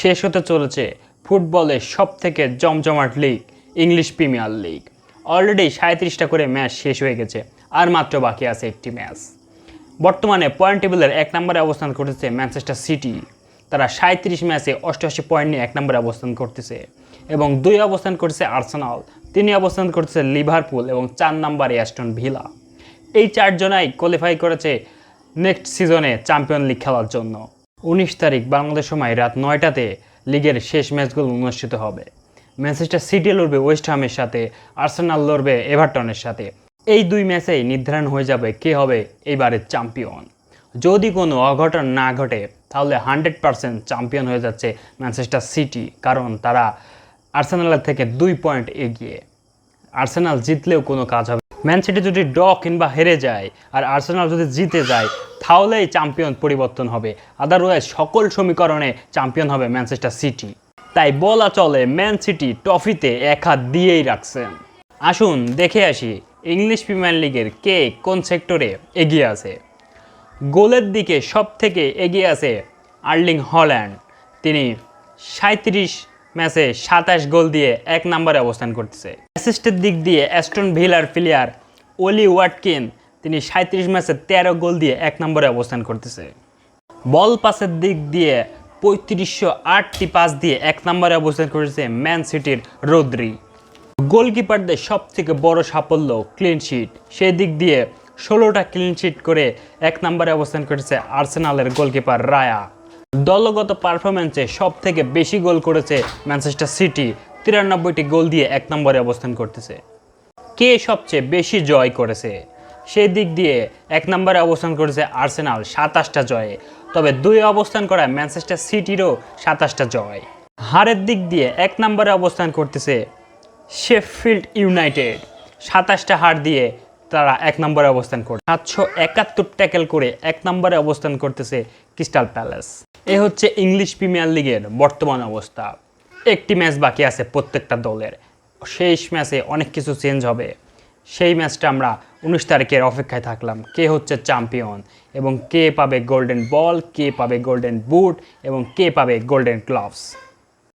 শেষ হতে চলেছে ফুটবলের সব থেকে জমজমাট league English Premier League already সাঁত্রিশটা করে ম্যাচ শেষ হয়ে গেছে, আর মাত্র বাকি আছে একটি ম্যাচ বর্তমানে পয়েন্ট টেবিলের এক নম্বরে অবস্থান করতেছে ম্যানচেস্টার সিটি তারা সাঁত্রিশ ম্যাচে অষ্টআশি পয়েন্ট নিয়ে এক নম্বরে অবস্থান করতেছে এবং দুই অবস্থান করতেছে আর্সেনাল তিনি অবস্থান করতেছে লিভারপুল এবং চার নম্বরে অ্যাস্টন ভিলা এই চারজনাই কোয়ালিফাই করেছে নেক্সট সিজনে চ্যাম্পিয়ন লিগ খেলার জন্য। উনিশ তারিখ বাংলাদেশ সময় রাত নয়টাতে লিগের শেষ ম্যাচগুলো অনুষ্ঠিত হবে। ম্যানচেস্টার সিটি লড়বে ওয়েস্ট হামের সাথে, আর্সেনাল লড়বে এভারটনের সাথে। এই দুই ম্যাচেই নির্ধারণ হয়ে যাবে কে হবে এইবারের চ্যাম্পিয়ন। যদি কোনো অঘটন না ঘটে, তাহলে হান্ড্রেড পারসেন্ট চ্যাম্পিয়ন হয়ে যাচ্ছে ম্যানচেস্টার সিটি, কারণ তারা আর্সেনালের থেকে দুই পয়েন্ট এগিয়ে। আর্সেনাল জিতলেও কোনো কাজ হবে ম্যান সিটি যদি ড কিংবা হেরে যায় আর আর্সেনাল যদি জিতে যায়, তাহলেই চ্যাম্পিয়ন পরিবর্তন হবে। আদারওয়াইজ সকল সমীকরণে চ্যাম্পিয়ন হবে ম্যানচেস্টার সিটি তাই বলা চলে ম্যান সিটি ট্রফিতে এক হাত দিয়েই রাখছেন। আসুন দেখে আসি ইংলিশ প্রিমিয়ার লিগের কে কোন সেক্টরে এগিয়ে আছে? গোলের দিকে সব থেকে এগিয়ে আছে আর্লিং হল্যান্ড তিনি সাঁত্রিশ ম্যাচে সাতাশ গোল দিয়ে এক নম্বরে অবস্থান করতেছে। অ্যাসিস্টের দিক দিয়ে অ্যাস্টন ভিলার প্লেয়ার ওলি ওয়াটকিন, তিনি সাঁত্রিশ ম্যাচে তেরো গোল দিয়ে এক নম্বরে অবস্থান করতেছে। বল পাসের দিক দিয়ে পঁয়ত্রিশশো আটটি পাস দিয়ে এক নম্বরে অবস্থান করেছে ম্যান সিটির রোদ্রি। গোলকিপারদের সবথেকে বড় সাফল্য ক্লিনশিট সেই দিক দিয়ে ষোলোটা ক্লিনশিট করে এক নম্বরে অবস্থান করেছে আর্সেনালের গোলকিপার রায়া। দলগত পারফরমেন্সে সব থেকে বেশি গোল করেছে ম্যানচেস্টার সিটি তিরানব্বইটি গোল দিয়ে এক নম্বরে অবস্থান করতেছে। কে সবচেয়ে বেশি জয় করেছে? সেই দিক দিয়ে এক নম্বরে অবস্থান করেছে আর্সেনাল সাতাশটা জয়ে। তবে দুই অবস্থান করা ম্যানচেস্টার সিটিরও সাতাশটা জয়। হারের দিক দিয়ে এক নম্বরে অবস্থান করতেছে শেফিল্ড ইউনাইটেড সাতাশটা হার দিয়ে তারা এক নম্বরে অবস্থান করে সাতশো একাত্তর ট্যাকেল করে এক নম্বরে অবস্থান করতেছে ক্রিস্টাল প্যালেস। এ হচ্ছে ইংলিশ প্রিমিয়ার লিগের বর্তমান অবস্থা। একটি ম্যাচ বাকি আছে প্রত্যেকটা দলের। শেষ ম্যাচে অনেক কিছু চেঞ্জ হবে। সেই ম্যাচটা আমরা উনিশ তারিখের অপেক্ষায় থাকলাম। কে হচ্ছে চ্যাম্পিয়ন এবং কে পাবে গোল্ডেন বল, কে পাবে গোল্ডেন বুট এবং কে পাবে গোল্ডেন গ্লাভস।